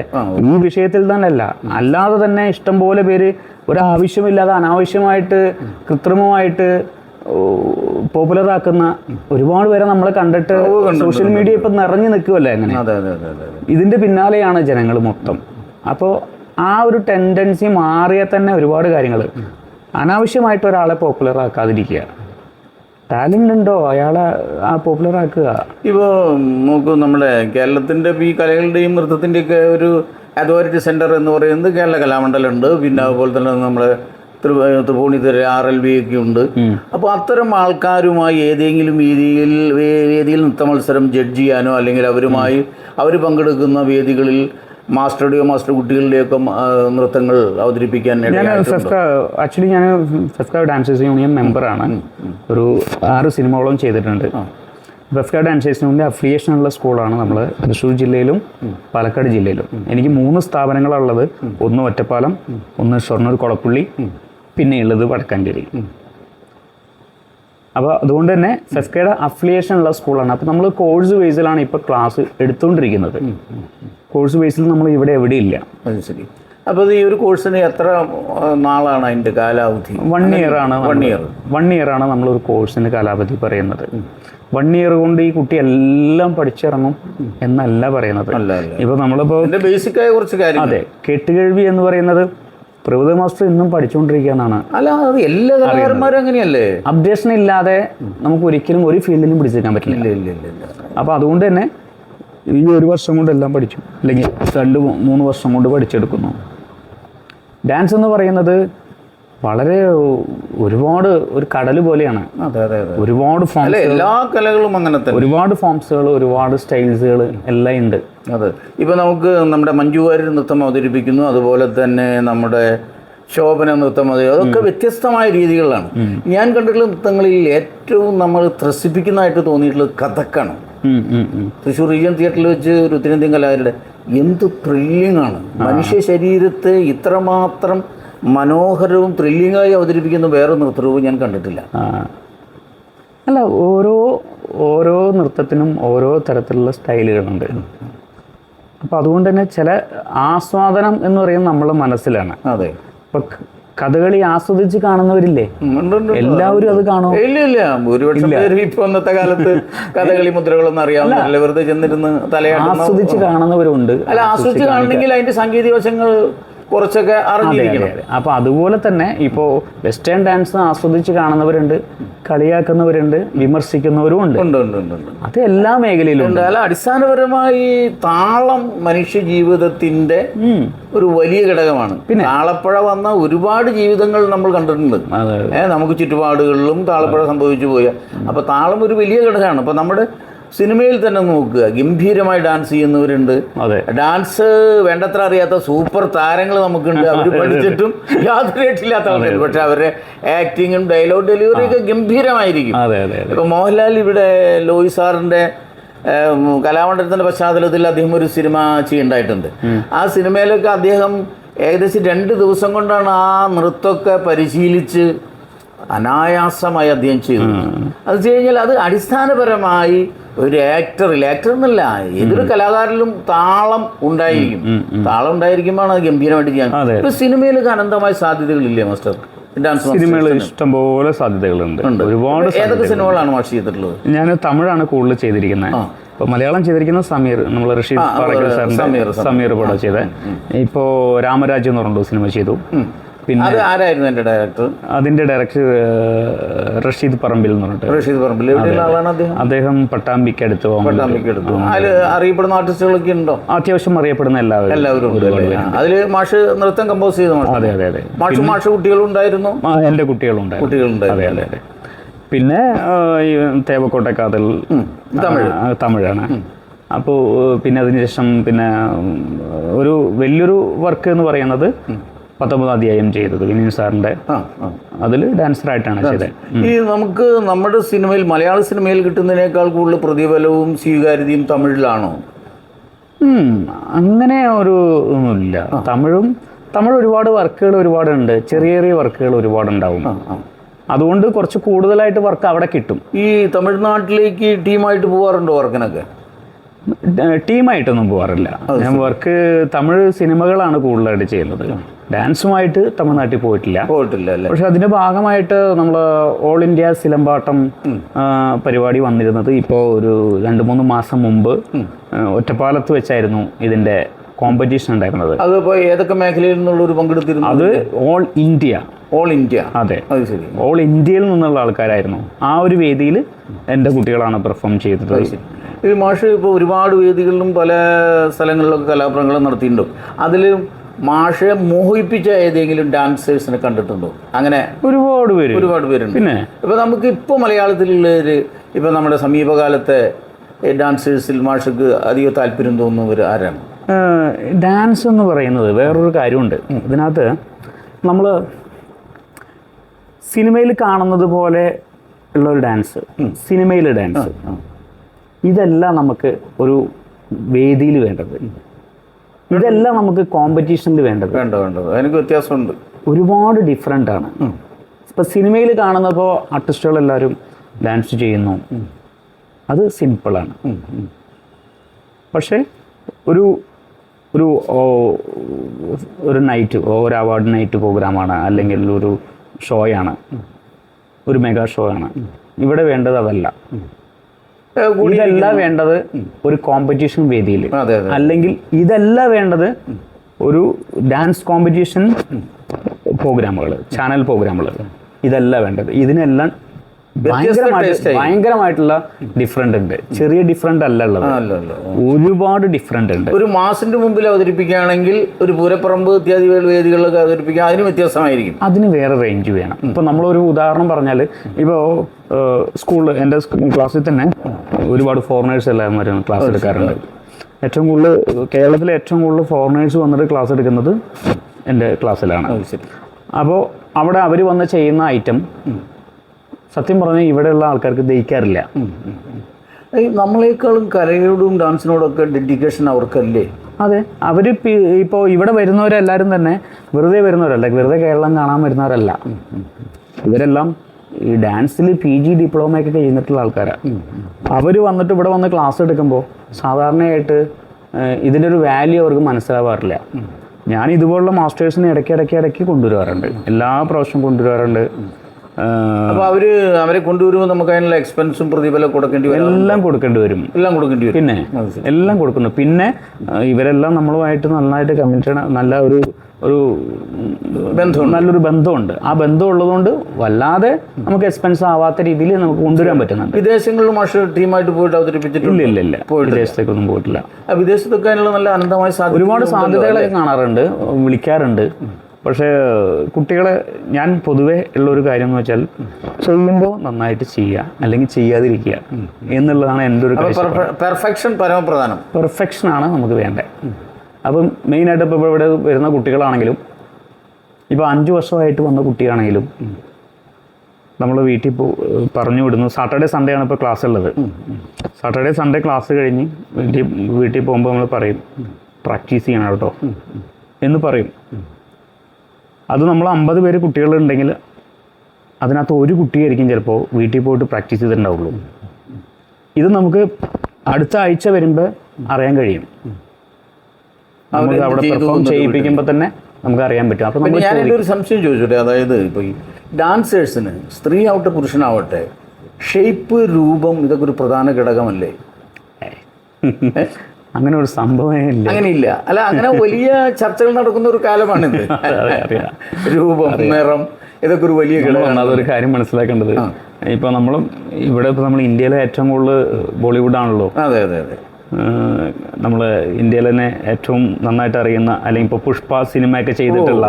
Speaker 2: ഈ വിഷയത്തിൽ തന്നെ അല്ല അല്ലാതെ തന്നെ ഇഷ്ടം പോലെ പേര് ഒരാവശ്യമില്ലാതെ അനാവശ്യമായിട്ട് കൃത്രിമമായിട്ട് പോപ്പുലർ ആക്കുന്ന ഒരുപാട് പേരെ നമ്മൾ കണ്ടിട്ട് സോഷ്യൽ മീഡിയ ഇപ്പം നിറഞ്ഞു നിൽക്കുമല്ലേ അങ്ങനെ? ഇതിന്റെ പിന്നാലെയാണ് ജനങ്ങൾ മൊത്തം. അപ്പോൾ ആ ഒരു ടെൻഡൻസി മാറിയാൽ തന്നെ ഒരുപാട് കാര്യങ്ങൾ. അനാവശ്യമായിട്ട് ഒരാളെ പോപ്പുലർ ആക്കാതിരിക്കുക. ടാലന്റ് ഉണ്ടോ? അയാളെ ആ പോപ്പുലർ ആക്കുക.
Speaker 1: ഇപ്പോൾ നോക്കൂ നമ്മുടെ കേരളത്തിന്റെ ഈ കലകളുടെയും നൃത്തത്തിന്റെയൊക്കെ ഒരു അതോറിറ്റി സെന്റർ എന്ന് പറയുന്നത് കേരള കലാമണ്ഡലം ഉണ്ട് പിന്നെ അതുപോലെ തന്നെ നമ്മുടെ തൃപ്പൂണിത്തുറ ആർ എൽ ബി ഒക്കെ ഉണ്ട്. അപ്പോൾ അത്തരം ആൾക്കാരുമായി ഏതെങ്കിലും രീതിയിൽ വേദിയിൽ നൃത്ത മത്സരം ജഡ്ജ് ചെയ്യാനോ അല്ലെങ്കിൽ അവരുമായി അവർ പങ്കെടുക്കുന്ന വേദികളിൽ മാസ്റ്ററുടെയോ മാസ്റ്റർ കുട്ടികളുടെയൊക്കെ നൃത്തങ്ങൾ അവതരിപ്പിക്കാൻ
Speaker 2: ഞാൻ. ആക്ച്വലി ഞാൻ ഫെസ്ക ഡാൻസേഴ്സ് യൂണിയൻ മെമ്പറാണ്. ഒരു ആറ് സിനിമകളും ചെയ്തിട്ടുണ്ട്. ഫെസ്ക ഡാൻസേഴ്സ് യൂണിയന്റെ അഫിലിയേഷൻ ഉള്ള സ്കൂളാണ് നമ്മൾ തൃശ്ശൂർ ജില്ലയിലും പാലക്കാട് ജില്ലയിലും. എനിക്ക് മൂന്ന് സ്ഥാപനങ്ങളുള്ളത് ഒന്ന് ഒറ്റപ്പാലം ഒന്ന് ഷൊർണൂർ കൊളപ്പുള്ളി പിന്നെയുള്ളത് വടക്കാഞ്ചേരി. അപ്പോൾ അതുകൊണ്ട് തന്നെ ഫെഫ്കയുടെ അഫിലിയേഷൻ ഉള്ള സ്കൂളാണ് അപ്പോൾ നമ്മൾ കോഴ്സ് ബേസിലാണ് ഇപ്പോൾ ക്ലാസ് എടുത്തുകൊണ്ടിരിക്കുന്നത് കോഴ്സ് ബേസിൽ നമ്മൾ ഇവിടെ എവിടെയില്ല
Speaker 1: അത് ശരി. അപ്പോൾ ഈ ഒരു കോഴ്സിന് എത്ര നാളാണ് അതിന്റെ കാലാവധി?
Speaker 2: വൺ ഇയർ ആണ്
Speaker 1: വൺ ഇയർ
Speaker 2: വൺ ഇയർ ആണ് നമ്മളൊരു കോഴ്സിന് കാലാവധി പറയുന്നത്. വൺ ഇയർ കൊണ്ട് ഈ കുട്ടി എല്ലാം പഠിച്ചിറങ്ങും എന്നല്ല പറയുന്നത്. ഇപ്പോൾ നമ്മളിപ്പോൾ
Speaker 1: ബേസിക്കായ കുറച്ച് കാര്യം
Speaker 2: അതെ കെട്ടുകഴിവി എന്ന് പറയുന്നത് പ്രഭുദ മാസ്റ്റർ ഇന്നും പഠിച്ചുകൊണ്ടിരിക്കുകയെന്നാണ്.
Speaker 1: അല്ല അത് എല്ലാ കലാകാരന്മാരും അങ്ങനെയല്ലേ?
Speaker 2: അപ്ഡേഷൻ ഇല്ലാതെ നമുക്ക് ഒരിക്കലും ഒരു ഫീൽഡിലും പിടിച്ചേക്കാൻ പറ്റില്ല.
Speaker 1: ഇല്ല ഇല്ല ഇല്ല
Speaker 2: അപ്പോൾ അതുകൊണ്ട് തന്നെ ഈ ഒരു വർഷം കൊണ്ട് എല്ലാം പഠിച്ചു. അല്ലെങ്കിൽ രണ്ട് മൂന്ന് വർഷം കൊണ്ട് പഠിച്ചെടുക്കുന്നു. ഡാൻസ് എന്ന് പറയുന്നത് വളരെ ഒരുപാട് ഒരു കടൽ പോലെയാണ്.
Speaker 1: അതെ അതെ അതെ.
Speaker 2: ഒരുപാട്
Speaker 1: ഫോംസ് എല്ലാ കലകളും അങ്ങനെ തന്നെ.
Speaker 2: ഒരുപാട് ഫോംസുകൾ ഒരുപാട് സ്റ്റൈൽസുകൾ എല്ലാം ഉണ്ട്.
Speaker 1: അതെ. ഇപ്പം നമുക്ക് നമ്മുടെ മഞ്ജു വാര്യർ നൃത്തം അവതരിപ്പിക്കുന്നു അതുപോലെ തന്നെ നമ്മുടെ ശോഭന നൃത്തം അതെ അതൊക്കെ വ്യത്യസ്തമായ രീതികളിലാണ്. ഞാൻ കണ്ടിട്ടുള്ള നൃത്തങ്ങളിൽ ഏറ്റവും നമ്മൾ ത്രസിപ്പിക്കുന്നതായിട്ട് തോന്നിയിട്ടുള്ളത് കഥക്കാണ്. തൃശ്ശൂർ റീജിയൻ തിയേറ്ററിൽ വെച്ച് ഒരു ഉത്തരേന്ത്യൻ കലാകാരുടെ എന്ത് ത്രില്ലിങ്ങാണ്. മനുഷ്യ ശരീരത്തെ ഇത്രമാത്രം മനോഹരവും ത്രില്ലിംഗായി അവതരിപ്പിക്കുന്ന വേറെ നൃത്തരൂപം ഞാൻ കണ്ടിട്ടില്ല.
Speaker 2: അല്ല ഓരോ ഓരോ നൃത്തത്തിനും ഓരോ തരത്തിലുള്ള സ്റ്റൈലുകളുണ്ട്. അപ്പോൾ അതുകൊണ്ട് തന്നെ ചില ആസ്വാദനം എന്ന് പറയുന്നത് നമ്മളെ മനസ്സിലാണ്.
Speaker 1: അതെ.
Speaker 2: ഇപ്പൊ കഥകളി ആസ്വദിച്ച് കാണുന്നവരില്ലേ. എല്ലാവരും അത് കാണും?
Speaker 1: ഇല്ല ഇല്ല. ഭൂരിപക്ഷം പേര് ഇപ്പൊ ഇന്നത്തെ കാലത്ത് കഥകളി മുദ്രകളൊന്നും അറിയാവുന്നില്ല. വെറുതെ ചെന്നിരുന്ന്
Speaker 2: ആസ്വദിച്ച് കാണുന്നവരുണ്ട്.
Speaker 1: അല്ല ആസ്വദിച്ച് കാണണമെങ്കിൽ അതിന്റെ സാങ്കേതിക വശങ്ങൾ കുറച്ചൊക്കെ അറിഞ്ഞിരിക്കണം.
Speaker 2: അപ്പോൾ അപ്പൊ അതുപോലെ തന്നെ ഇപ്പോ വെസ്റ്റേൺ ഡാൻസ് ആസ്വദിച്ച് കാണുന്നവരുണ്ട് കളിയാക്കുന്നവരുണ്ട് വിമർശിക്കുന്നവരും ഉണ്ട്.
Speaker 1: ഉണ്ട് ഉണ്ട്
Speaker 2: അത് എല്ലാ മേഖലയിലും ഉണ്ട്.
Speaker 1: അല്ല അടിസ്ഥാനപരമായി താളം മനുഷ്യ ജീവിതത്തിന്റെ ഒരു വലിയ ഘടകമാണ്. പിന്നെ? താളപ്പുഴ വന്ന ഒരുപാട് ജീവിതങ്ങൾ നമ്മൾ കണ്ടിട്ടുണ്ട്. നമുക്ക് ചുറ്റുപാടുകളിലും താളപ്പുഴ സംഭവിച്ചു പോയ. അപ്പൊ താളം ഒരു വലിയ ഘടകമാണ്. അപ്പൊ നമ്മുടെ സിനിമയിൽ തന്നെ നോക്കുക. ഗംഭീരമായി ഡാൻസ് ചെയ്യുന്നവരുണ്ട്. ഡാൻസ് വേണ്ടത്ര അറിയാത്ത സൂപ്പർ താരങ്ങൾ നമുക്കുണ്ട്. അവർ പഠിച്ചിട്ടും യാതൊരു രക്ഷയില്ലാത്ത ആൾക്കാർ പക്ഷെ അവരുടെ ആക്ടിങ്ങും ഡയലോഗ് ഡെലിവറി ഒക്കെ ഗംഭീരമായിരിക്കും. ഇപ്പൊ മോഹൻലാൽ ഇവിടെ ലോയി സാറിന്റെ കലാമണ്ഡലത്തിന്റെ പശ്ചാത്തലത്തിൽ അദ്ദേഹം ഒരു സിനിമ ചെയ്യണ്ടായിട്ടുണ്ട്. ആ സിനിമയിലൊക്കെ അദ്ദേഹം ഏകദേശം രണ്ട് ദിവസം കൊണ്ടാണ് ആ നൃത്തമൊക്കെ പരിശീലിച്ച് അനായാസമായി അദ്ദേഹം ചെയ്തു. അത് കഴിഞ്ഞാൽ അത് അടിസ്ഥാനപരമായി ഒരു ആക്ടറിൽ ആക്ടർ എന്നല്ല ഏതൊരു കലാകാരനിലും താളം ഉണ്ടായിരിക്കും. താളം ഉണ്ടായിരിക്കുമ്പോഴാണ് അത് ഗംഭീരമായിട്ട് ചെയ്യാൻ. ഇപ്പൊ സിനിമയിലൊക്കെ അനന്തമായ സാധ്യതകളില്ലേ മാസ്റ്റർ?
Speaker 2: സിനിമകൾ ഇഷ്ടംപോലെ സാധ്യതകളുണ്ട്. ഒരുപാട്
Speaker 1: ഏതൊക്കെ സിനിമകളാണ് മാഷ് ചെയ്തിട്ടുള്ളത്?
Speaker 2: ഞാൻ തമിഴാണ് കൂടുതൽ ചെയ്തിരിക്കുന്നത് ഇപ്പൊ മലയാളം ചെയ്തിരിക്കുന്ന സമീർ നമ്മൾ ഋഷി പാറക്കൽ
Speaker 1: സമീർ,
Speaker 2: പടം ചെയ്ത. ഇപ്പോ രാമരാജ്യം എന്ന് പറഞ്ഞിട്ട് സിനിമ ചെയ്തു. പിന്നെ
Speaker 1: അത് ആരായിരുന്നു എന്റെ ഡയറക്ടർ
Speaker 2: അതിന്റെ ഡയറക്ടർ റഷീദ് പറമ്പിൽ എന്ന് പറഞ്ഞിട്ട്.
Speaker 1: റഷീദ് പറമ്പിൽ. എവിടെയുള്ള ആളാണ് അദ്ദേഹം?
Speaker 2: അദ്ദേഹം പട്ടാമ്പിക്ക് അടുത്ത്
Speaker 1: പട്ടാമ്പിക്ക് എടുത്തു അതിൽ അറിയപ്പെടുന്ന ആർട്ടിസ്റ്റുകളൊക്കെ ഉണ്ടോ?
Speaker 2: അത്യാവശ്യം അറിയപ്പെടുന്ന എല്ലാവരും
Speaker 1: എല്ലാവരും ഉണ്ട് അല്ലേ? അതിൽ മാഷ് നൃത്തം കമ്പോസ് ചെയ്ത
Speaker 2: അതെ അതെ അതെ.
Speaker 1: മാഷ് മാഷ് കുട്ടികളുണ്ടായിരുന്നു
Speaker 2: എന്റെ കുട്ടികളുണ്ടായിരുന്നു അതെ
Speaker 1: കുട്ടികളുണ്ടായിരുന്നു.
Speaker 2: അതെ അതെ പിന്നെ തേവക്കോട്ടെ കാതൽ
Speaker 1: തമിഴ്.
Speaker 2: തമിഴാണ്. അപ്പോൾ പിന്നെ അതിനുശേഷം പിന്നെ ഒരു വലിയൊരു വർക്ക് എന്ന് പറയുന്നത് പത്തൊമ്പതാം അധ്യായം ചെയ്തത് വിനീൻ
Speaker 1: സാറിന്റെ.
Speaker 2: അതിൽ ഡാൻസറായിട്ടാണ് ചെയ്തത്.
Speaker 1: ഈ നമുക്ക് നമ്മുടെ സിനിമയിൽ മലയാള സിനിമയിൽ കിട്ടുന്നതിനേക്കാൾ കൂടുതൽ പ്രതിഫലവും സ്വീകാര്യതയും തമിഴിലാണോ?
Speaker 2: അങ്ങനെ ഒരു ഒന്നുമില്ല. തമിഴും തമിഴ് ഒരുപാട് വർക്കുകൾ ഒരുപാടുണ്ട്. ചെറിയ ചെറിയ വർക്കുകൾ ഒരുപാടുണ്ടാവും. അതുകൊണ്ട് കുറച്ച് കൂടുതലായിട്ട് വർക്ക് അവിടെ കിട്ടും.
Speaker 1: ഈ തമിഴ്നാട്ടിലേക്ക് ടീമായിട്ട് പോകാറുണ്ടോ വർക്കിനൊക്കെ?
Speaker 2: ടീമായിട്ടൊന്നും പോകാറില്ല ഞാൻ വർക്ക് തമിഴ് സിനിമകളാണ് കൂടുതലായിട്ട് ചെയ്യുന്നത്. ഡാൻസുമായിട്ട് തമിഴ്നാട്ടിൽ പോയിട്ടില്ല.
Speaker 1: പോയിട്ടില്ല
Speaker 2: പക്ഷെ അതിന്റെ ഭാഗമായിട്ട് നമ്മൾ ഓൾ ഇന്ത്യ സിലമ്പാട്ടം പരിപാടി വന്നിരുന്നത് ഇപ്പോൾ ഒരു രണ്ട് മൂന്ന് മാസം മുമ്പ് ഒറ്റപ്പാലത്ത് വെച്ചായിരുന്നു ഇതിന്റെ കോമ്പറ്റീഷൻ ഉണ്ടായിരുന്നത്.
Speaker 1: അതിപ്പോ ഏതൊക്കെ മേഖലയിൽ നിന്നുള്ള ഒരു പങ്കെടുത്തിരുന്നു?
Speaker 2: അത് ഓൾ ഇന്ത്യ
Speaker 1: ഓൾ ഇന്ത്യ
Speaker 2: അതെ.
Speaker 1: അത് ശരി.
Speaker 2: ഓൾ ഇന്ത്യയിൽ നിന്നുള്ള ആൾക്കാരായിരുന്നു. ആ ഒരു വേദിയിൽ എന്റെ കുട്ടികളാണ് പെർഫോം ചെയ്തത്.
Speaker 1: ഈ മാഷ് ഇപ്പോൾ ഒരുപാട് വേദികളിലും പല സ്ഥലങ്ങളിലൊക്കെ കലാപ്രകടനം നടത്തിയിട്ടുണ്ടോ. അതിൽ മാഷെ മോഹിപ്പിച്ച ഏതെങ്കിലും ഡാൻസേഴ്സിനെ കണ്ടിട്ടുണ്ടോ? അങ്ങനെ
Speaker 2: ഒരുപാട് പേര്.
Speaker 1: ഒരുപാട് പേരുണ്ട്.
Speaker 2: പിന്നെ?
Speaker 1: ഇപ്പൊ നമുക്ക് ഇപ്പൊ മലയാളത്തിലുള്ളവര് ഇപ്പൊ നമ്മുടെ സമീപകാലത്തെ ഡാൻസേഴ്സിൽ മാഷക്ക് അധിക താല്പര്യം തോന്നുന്നവർ ആരാണ്?
Speaker 2: ഡാൻസ് എന്ന് പറയുന്നത് വേറൊരു കാര്യമുണ്ട്. ഇതിനകത്ത് നമ്മൾ സിനിമയിൽ കാണുന്നത് പോലെ ഉള്ള ഒരു ഡാൻസ് സിനിമയിലെ ഡാൻസ് ഇതെല്ലാം നമുക്ക് ഒരു വേദിയിൽ വേണ്ടത്. ഇതല്ല നമുക്ക് കോമ്പറ്റീഷനിൽ വേണ്ടത്.
Speaker 1: വേണ്ട വേണ്ടത് അതിന് വ്യത്യാസമുണ്ട്.
Speaker 2: ഒരുപാട് ഡിഫറെന്റ് ആണ്. ഇപ്പം സിനിമയിൽ കാണുന്നപ്പോൾ ആർട്ടിസ്റ്റുകളെല്ലാവരും ഡാൻസ് ചെയ്യുന്നു. അത് സിമ്പിളാണ് പക്ഷേ ഒരു ഒരു ഒരു നൈറ്റ് ഒരു അവാർഡ് നൈറ്റ് പ്രോഗ്രാമാണ് അല്ലെങ്കിൽ ഒരു ഷോയാണ് ഒരു മെഗാ ഷോ ആണ്. ഇവിടെ വേണ്ടത് അതല്ല. ഇതല്ല വേണ്ടത് ഒരു കോമ്പറ്റീഷൻ വേദിയിൽ അല്ലെങ്കിൽ ഇതല്ല വേണ്ടത് ഒരു ഡാൻസ് കോമ്പറ്റീഷൻ പ്രോഗ്രാമുകൾ ചാനൽ പ്രോഗ്രാമുകൾ ഇതെല്ലാം വേണ്ടത്. ഇതിനെല്ലാം ഭയങ്കരമായിട്ടുള്ള ഡിഫറെന്റ് ഉണ്ട്. ചെറിയ ഡിഫറെന്റ് അല്ല ഉള്ളത്. ഒരുപാട് ഡിഫറെന്റ് ഉണ്ട്.
Speaker 1: ഒരു മാസിന്റെ മുമ്പിൽ അവതരിപ്പിക്കുകയാണെങ്കിൽ ഒരു പൂരപ്പറമ്പ് ഇത്യാദി വേദികളിലൊക്കെ അവതരിപ്പിക്കുക അതിന് വ്യത്യാസമായിരിക്കും.
Speaker 2: അതിന് വേറെ റേഞ്ച് വേണം. ഇപ്പൊ നമ്മളൊരു ഉദാഹരണം പറഞ്ഞാൽ ഇപ്പോൾ സ്കൂളിൽ എന്റെ ക്ലാസ്സിൽ തന്നെ ഒരുപാട് ഫോറിനേഴ്സ് എല്ലാവരും ക്ലാസ് എടുക്കാറുണ്ട്. ഏറ്റവും കൂടുതൽ കേരളത്തിലെ ഏറ്റവും കൂടുതൽ ഫോറിനേഴ്സ് വന്നിട്ട് ക്ലാസ് എടുക്കുന്നത് എന്റെ ക്ലാസ്സിലാണ് അപ്പോൾ അവിടെ അവർ വന്ന് ചെയ്യുന്ന ഐറ്റം സത്യം പറഞ്ഞാൽ ഇവിടെയുള്ള ആൾക്കാർക്ക് ദഹിക്കാറില്ല.
Speaker 1: ഈ നമ്മളെക്കാളും കലയോടും ഡാൻസിനോടും ഒക്കെ ഡെഡിക്കേഷൻ അവർക്കല്ലേ?
Speaker 2: അതെ. അവർ ഇപ്പോൾ ഇവിടെ വരുന്നവരെല്ലാവരും തന്നെ വെറുതെ വരുന്നവരല്ല വെറുതെ കേരളം കാണാൻ വരുന്നവരല്ല. ഇവരെല്ലാം ഈ ഡാൻസിൽ പി ജി ഡിപ്ലോമയൊക്കെ കഴിഞ്ഞിട്ടുള്ള ആൾക്കാരാണ് അവർ വന്നിട്ട് ഇവിടെ വന്ന് ക്ലാസ് എടുക്കുമ്പോൾ സാധാരണയായിട്ട് ഇതിന്റെ ഒരു വാല്യൂ അവർക്ക് മനസ്സിലാവാറില്ല. ഞാൻ ഇതുപോലുള്ള മാസ്റ്റേഴ്സിനെ ഇടയ്ക്ക് ഇടയ്ക്ക് ഇടയ്ക്ക് കൊണ്ടുവരാറുണ്ട് എല്ലാ പ്രാവശ്യവും കൊണ്ടുവരാറുണ്ട് ഏഹ്,
Speaker 1: അപ്പൊ അവർ അവരെ കൊണ്ടുവരുമ്പോൾ നമുക്ക് അതിനുള്ള എക്സ്പെൻസും പ്രതിഫലം കൊടുക്കേണ്ടി വരും.
Speaker 2: എല്ലാം കൊടുക്കേണ്ടി വരും.
Speaker 1: എല്ലാം കൊടുക്കേണ്ടി വരും.
Speaker 2: പിന്നെ എല്ലാം കൊടുക്കുന്നു. പിന്നെ ഇവരെല്ലാം നമ്മളുമായിട്ട് നന്നായിട്ട് കമ്മിറ്റഡ് നല്ല ഒരു ഒരു
Speaker 1: ബന്ധം
Speaker 2: നല്ലൊരു ബന്ധമുണ്ട്. ആ ബന്ധം ഉള്ളതുകൊണ്ട് വല്ലാതെ നമുക്ക് എക്സ്പെൻസ് ആവാത്ത രീതിയിൽ നമുക്ക് കൊണ്ടുവരാൻ പറ്റുന്നുണ്ട്.
Speaker 1: വിദേശങ്ങളിൽ മാഷ് ടീമായിട്ട് പോയിട്ട് അവതരിപ്പിച്ചിട്ടില്ല
Speaker 2: ഇല്ല ഇല്ല വിദേശത്തേക്കൊന്നും പോയിട്ടില്ല.
Speaker 1: വിദേശത്തൊക്കെ അതിനുള്ള നല്ല അനന്തമായ സാധ്യത
Speaker 2: ഒരുപാട് സാധ്യതകളൊക്കെ കാണാറുണ്ട്. വിളിക്കാറുണ്ട്. പക്ഷേ കുട്ടികളെ ഞാൻ പൊതുവേ ഉള്ള ഒരു കാര്യം എന്ന് വെച്ചാൽ ചെയ്യുമ്പോൾ നന്നായിട്ട് ചെയ്യുക അല്ലെങ്കിൽ ചെയ്യാതിരിക്കുക എന്നുള്ളതാണ് എന്റെ ഒരു
Speaker 1: പെർഫെക്ഷൻ പരമപ്രധാനം.
Speaker 2: പെർഫെക്ഷനാണ് നമുക്ക് വേണ്ടത്. അപ്പം മെയിനായിട്ട് ഇപ്പോൾ ഇവിടെ വരുന്ന കുട്ടികളാണെങ്കിലും ഇപ്പോൾ അഞ്ച് വർഷമായിട്ട് വന്ന കുട്ടിയാണെങ്കിലും നമ്മൾ വീട്ടിൽ പോ പറഞ്ഞു വിടുന്നു. സാറ്റർഡേ സൺഡേ ആണ് ഇപ്പോൾ ക്ലാസ് ഉള്ളത്. സാറ്റർഡേ സൺഡേ ക്ലാസ് കഴിഞ്ഞ് വീട്ടിൽ വീട്ടിൽ പോകുമ്പോൾ നമ്മൾ പറയും പ്രാക്ടീസ് ചെയ്യണം കേട്ടോ എന്ന് പറയും. അത് നമ്മൾ അമ്പത് പേര് കുട്ടികളുണ്ടെങ്കിൽ അതിനകത്ത് ഒരു കുട്ടിയായിരിക്കും ചിലപ്പോൾ വീട്ടിൽ പോയിട്ട് പ്രാക്ടീസ് ചെയ്തിട്ടുണ്ടാവുള്ളൂ. ഇത് നമുക്ക് അടുത്ത ആഴ്ച വരുമ്പോൾ അറിയാൻ കഴിയും. നമുക്ക് അവിടെ പെർഫോം ചെയ്യിപ്പിക്കുമ്പോൾ തന്നെ നമുക്ക് അറിയാൻ പറ്റും. അപ്പം
Speaker 1: പിന്നെ
Speaker 2: നമ്മൾ
Speaker 1: ഞാൻ ഒരു സംശയം ചോദിച്ചോട്ടെ അതായത് ഇപ്പോൾ ഈ ഡാൻസേഴ്സിന് സ്ത്രീ ആവട്ടെ പുരുഷനാവട്ടെ ഷേപ്പ് രൂപം ഇതൊക്കെ ഒരു പ്രധാന ഘടകമല്ലേ?
Speaker 2: അങ്ങനെ ഒരു സംഭവമേ ഇല്ല
Speaker 1: അങ്ങനെയില്ല. അല്ല അങ്ങനെ വലിയ ചർച്ചകൾ നടക്കുന്ന ഒരു കാലമാണിത്. <laughs>
Speaker 2: അതെ
Speaker 1: രൂപം നിറം ഇതൊക്കെ ഒരു വലിയ
Speaker 2: നമ്മൾ അതൊരു കാര്യം മനസ്സിലാക്കേണ്ടത്. ഇപ്പൊ നമ്മൾ ഇവിടെ ഇപ്പൊ നമ്മൾ ഇന്ത്യയിലെ ഏറ്റവും കൂടുതൽ ബോളിവുഡ് ആണല്ലോ.
Speaker 1: അതെ അതെ അതെ.
Speaker 2: നമ്മൾ ഇന്ത്യയിൽ തന്നെ ഏറ്റവും നന്നായിട്ട് അറിയുന്ന അല്ലെങ്കിൽ ഇപ്പോൾ പുഷ്പ സിനിമയൊക്കെ ചെയ്തിട്ടുള്ള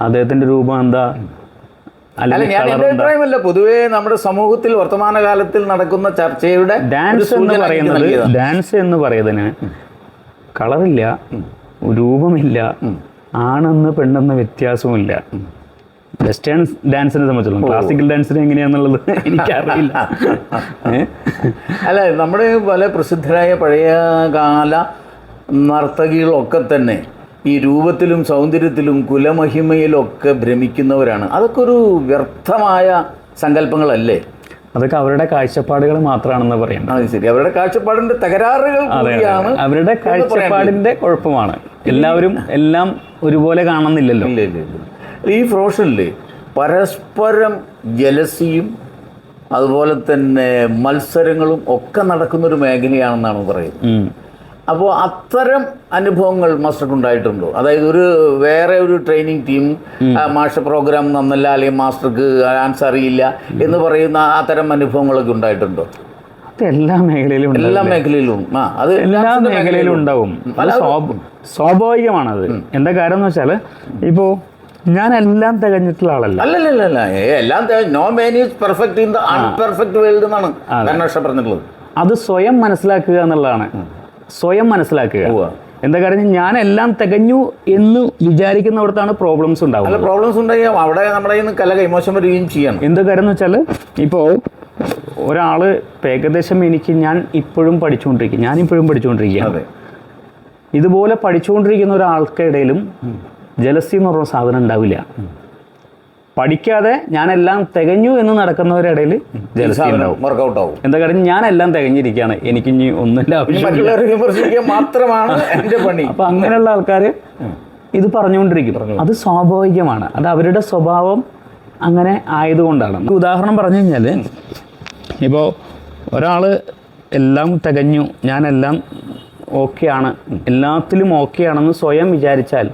Speaker 2: അദ്ദേഹത്തിന്റെ രൂപം എന്താ?
Speaker 1: അല്ല ഞാൻ എന്റെ അഭിപ്രായമല്ല. പൊതുവേ നമ്മുടെ സമൂഹത്തിൽ വർത്തമാനകാലത്തിൽ നടക്കുന്ന ചർച്ചയുടെ
Speaker 2: ഡാൻസ് എന്ന് പറയുന്നത് ഡാൻസ് എന്ന് പറയുന്നതിന് കളറില്ല രൂപമില്ല ആണെന്ന് പെണ്ണെന്ന് വ്യത്യാസവുമില്ല. വെസ്റ്റേൺ ഡാൻസിനെ സംബന്ധിച്ചിടത്തോളം ക്ലാസിക്കൽ ഡാൻസിന് എങ്ങനെയാന്നുള്ളത് <laughs> എനിക്കറിയില്ല. <laughs>
Speaker 1: അല്ല നമ്മുടെ പല പ്രസിദ്ധരായ പഴയ കാല നർത്തകികളൊക്കെ തന്നെ ഈ രൂപത്തിലും സൗന്ദര്യത്തിലും കുലമഹിമയിലൊക്കെ ഭ്രമിക്കുന്നവരാണ്. അതൊക്കെ ഒരു വ്യർത്ഥമായ സങ്കല്പങ്ങളല്ലേ?
Speaker 2: അതൊക്കെ അവരുടെ കാഴ്ചപ്പാടുകൾ മാത്രമാണെന്ന് പറയുന്നത്
Speaker 1: അത് ശരി. അവരുടെ കാഴ്ചപ്പാടിന്റെ തകരാറുകൾ കൂടിയാണ്
Speaker 2: അവരുടെ കാഴ്ചപ്പാടിന്റെ കുഴപ്പമാണ്. എല്ലാവരും എല്ലാം ഒരുപോലെ കാണുന്നില്ലല്ലോ.
Speaker 1: ഇല്ല ഇല്ല ഇല്ല. ഈ ഫ്രോഷനിൽ പരസ്പരം ജലസിയും അതുപോലെ തന്നെ മത്സരങ്ങളും ഒക്കെ നടക്കുന്നൊരു മേഖലയാണെന്നാണ് പറയുന്നത്. അപ്പോൾ അത്തരം അനുഭവങ്ങൾ മാസ്റ്റർക്ക് ഉണ്ടായിട്ടുണ്ടോ അതായത് ഒരു വേറെ ഒരു ട്രെയിനിങ് ടീം മാസ്റ്റർ പ്രോഗ്രാം നന്നല്ല അല്ലെങ്കിൽ മാസ്റ്റർക്ക് ആൻസർ അറിയില്ല എന്ന് പറയുന്ന അത്തരം അനുഭവങ്ങളൊക്കെ ഉണ്ടായിട്ടുണ്ടോ?
Speaker 2: എല്ലാ മേഖലയിലും
Speaker 1: എല്ലാ മേഖലയിലും. ആ അത്
Speaker 2: എല്ലാ മേഖലയിലും ഉണ്ടാവും. സ്വാഭാവികമാണത്. എന്താ കാര്യം എന്ന് വെച്ചാൽ ഇപ്പോൾ ഞാൻ എല്ലാം തികഞ്ഞിട്ടുള്ള ആളല്ല.
Speaker 1: അല്ലല്ലല്ല ഏ, എല്ലാം no man is perfect in the unperfect world എന്നാണ് പറഞ്ഞിട്ടുള്ളത്.
Speaker 2: അത് സ്വയം മനസ്സിലാക്കുക എന്നുള്ളതാണ്. സ്വയം മനസ്സിലാക്കുക. എന്താ കാര്യം? ഞാൻ എല്ലാം തികഞ്ഞു എന്ന് വിചാരിക്കുന്നിടത്താണ് പ്രോബ്ലംസ്
Speaker 1: അല്ല
Speaker 2: ഉണ്ടാവുന്നത്
Speaker 1: പ്രോബ്ലംസ് ഉണ്ടെങ്കിൽ അവിടെ നമ്മുടെ കല കൈമോശം വരികയും ചെയ്യണം.
Speaker 2: എന്താ കാര്യം എന്ന് വെച്ചാൽ ഇപ്പോൾ ഒരാൾ ഏകദേശം എനിക്ക് ഞാൻ ഇപ്പോഴും പഠിച്ചുകൊണ്ടിരിക്കും. ഞാൻ ഇപ്പോഴും പഠിച്ചുകൊണ്ടിരിക്കുകയാണ്.
Speaker 1: അതെ.
Speaker 2: ഇതുപോലെ പഠിച്ചുകൊണ്ടിരിക്കുന്ന ഒരാൾക്കിടയിലും ജലസി എന്ന് പറഞ്ഞ സാധനം ഉണ്ടാവില്ല. പഠിക്കാതെ ഞാനെല്ലാം തികഞ്ഞു എന്ന് നടക്കുന്നവരുടെ ഇടയിൽ ജലസി
Speaker 1: വർക്കൗട്ട് ആവും.
Speaker 2: എന്താ കാര്യം? ഞാനെല്ലാം തികഞ്ഞിരിക്കുകയാണ്. എനിക്ക് ഇനി
Speaker 1: ഒന്നിന്റെ
Speaker 2: ആവശ്യമില്ല. <laughs>
Speaker 1: മാത്രമാണ് എന്റെ പണി.
Speaker 2: അപ്പൊ അങ്ങനെയുള്ള ആൾക്കാര് ഇത് പറഞ്ഞുകൊണ്ടിരിക്കും. അത് സ്വാഭാവികമാണ്. അത് അവരുടെ സ്വഭാവം അങ്ങനെ ആയതുകൊണ്ടാണ്. ഉദാഹരണം പറഞ്ഞു കഴിഞ്ഞാൽ ഇപ്പോൾ ഒരാൾ എല്ലാം തികഞ്ഞു ഞാനെല്ലാം ഓക്കെയാണ് എല്ലാത്തിലും ഓക്കെ ആണെന്ന് സ്വയം വിചാരിച്ചാൽ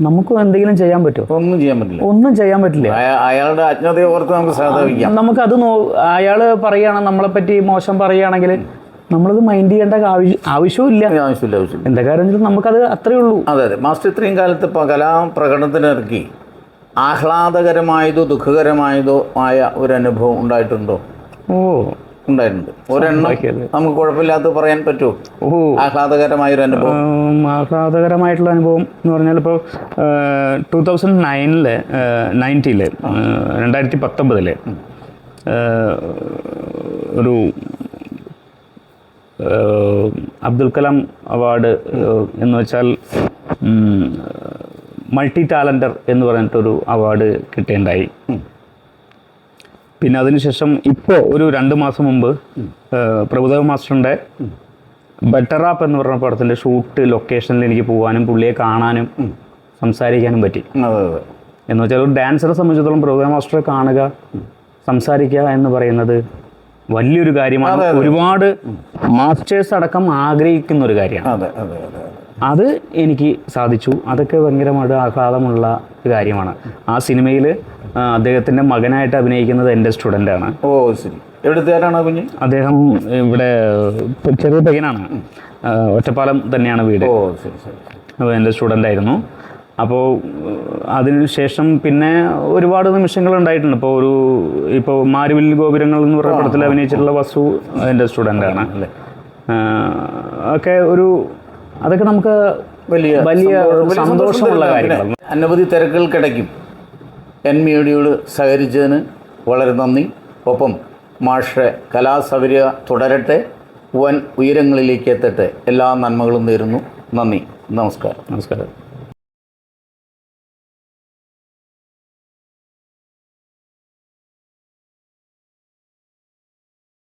Speaker 2: നമുക്ക് എന്തെങ്കിലും ചെയ്യാൻ പറ്റുമോ?
Speaker 1: ഒന്നും ചെയ്യാൻ പറ്റില്ല.
Speaker 2: ഒന്നും ചെയ്യാൻ പറ്റില്ല.
Speaker 1: അയ- അയാളുടെ അജ്ഞതയെ ഓർത്ത് നമുക്ക് നമുക്ക്
Speaker 2: അത് നോ അയാൾ പറയുകയാണ് നമ്മളെപ്പറ്റി മോശം പറയുകയാണെങ്കിൽ നമ്മളത് മൈൻഡ് ചെയ്യേണ്ട ആവശ്യം ആവശ്യവും ഇല്ല
Speaker 1: ആവശ്യമില്ല ആവശ്യമില്ല.
Speaker 2: എന്താ കാര്യം നമുക്കത് അത്രേ ഉള്ളൂ.
Speaker 1: അതെ അതെ. മാസ്റ്റർ ഇത്രയും കാലത്ത് ഇപ്പോൾ കലാപ്രകടനത്തിനിറക്കി ആഹ്ലാദകരമായതോ ദുഃഖകരമായതോ ആയ ഒരു അനുഭവം ഉണ്ടായിട്ടുണ്ടോ?
Speaker 2: ഓ
Speaker 1: ഉണ്ടായിട്ടുണ്ട്. ഒരെണ്ണം നമുക്ക് കുഴപ്പമില്ലാത്ത പറയാൻ പറ്റുമോ?
Speaker 2: ഓ.
Speaker 1: ആഹ്ലാദകരമായ ഒരു അനുഭവം
Speaker 2: ആഹ്ലാദകരമായിട്ടുള്ള അനുഭവം എന്ന് പറഞ്ഞാൽ ഇപ്പോൾ ടൂ തൗസൻഡ് നയനിൽ നയന്റിയിൽ രണ്ടായിരത്തി പത്തൊമ്പതിൽ ഒരു അബ്ദുൽ കലാം അവാർഡ് എന്ന് വെച്ചാൽ മൾട്ടി ടാലന്റർ എന്ന് പറഞ്ഞിട്ടൊരു അവാർഡ് കിട്ടേണ്ടായി. പിന്നെ അതിനുശേഷം ഇപ്പോൾ ഒരു രണ്ട് മാസം മുമ്പ് പ്രഭുദേവ മാസ്റ്ററിന്റെ ബെറ്റർ ആപ്പ് എന്ന് പറഞ്ഞ പടത്തിന്റെ ഷൂട്ട് ലൊക്കേഷനിൽ എനിക്ക് പോകാനും പുള്ളിയെ കാണാനും സംസാരിക്കാനും പറ്റി.
Speaker 1: അതെ അതെ.
Speaker 2: എന്ന് വെച്ചാൽ ഒരു ഡാൻസറെ സംബന്ധിച്ചിടത്തോളം പ്രഭുദേവ മാസ്റ്ററെ കാണുക സംസാരിക്കുക എന്ന് പറയുന്നത് വലിയൊരു കാര്യമാണ്. ഒരുപാട് മാസ്റ്റേഴ്സ് അടക്കം ആഗ്രഹിക്കുന്ന ഒരു കാര്യമാണ്.
Speaker 1: അതെ അതെ അതെ. അതെ
Speaker 2: എനിക്ക് സാധിച്ചു. അതൊക്കെ ഭയങ്കരമായിട്ട് ആഹ്ലാദമുള്ള കാര്യമാണ്. ആ സിനിമയിൽ അദ്ദേഹത്തിന്റെ മകനായിട്ട് അഭിനയിക്കുന്നത് എന്റെ സ്റ്റുഡന്റാണ്
Speaker 1: ഓ ശരി. എവിടുത്തുകാരാണ് കുഞ്ഞ്?
Speaker 2: അദ്ദേഹം ഇവിടെ ചെറിയ പയ്യനാണ്. ഒറ്റപ്പാലം തന്നെയാണ് വീട്.
Speaker 1: ഓ ശരി ശരി.
Speaker 2: അപ്പോൾ എന്റെ സ്റ്റുഡന്റ് ആയിരുന്നു. അപ്പോൾ അതിനുശേഷം പിന്നെ ഒരുപാട് നിമിഷങ്ങൾ ഉണ്ടായിട്ടുണ്ട്. ഇപ്പോൾ ഒരു ഇപ്പോൾ മാരുവിൽ ഗോപുരങ്ങൾ എന്ന് പറയുന്ന പടത്തിൽ അഭിനയിച്ചിട്ടുള്ള വസു എന്റെ സ്റ്റുഡന്റാണ്
Speaker 1: അല്ലേ?
Speaker 2: ഒക്കെ ഒരു അതൊക്കെ നമുക്ക്
Speaker 1: വലിയ
Speaker 2: വലിയ സന്തോഷമുള്ള
Speaker 1: കാര്യങ്ങളാണ്. അനവധി തിരക്കുകൾക്കിടയ്ക്കും എൻ മീഡിയോട് സഹകരിച്ചതിന് വളരെ നന്ദി. ഒപ്പം മാഷെ കലാസൗകര്യ തുടരട്ടെ. വൻ ഉയരങ്ങളിലേക്ക് എത്തട്ടെ. എല്ലാ നന്മകളും നേരുന്നു. നന്ദി. നമസ്കാരം.
Speaker 2: നമസ്കാരം.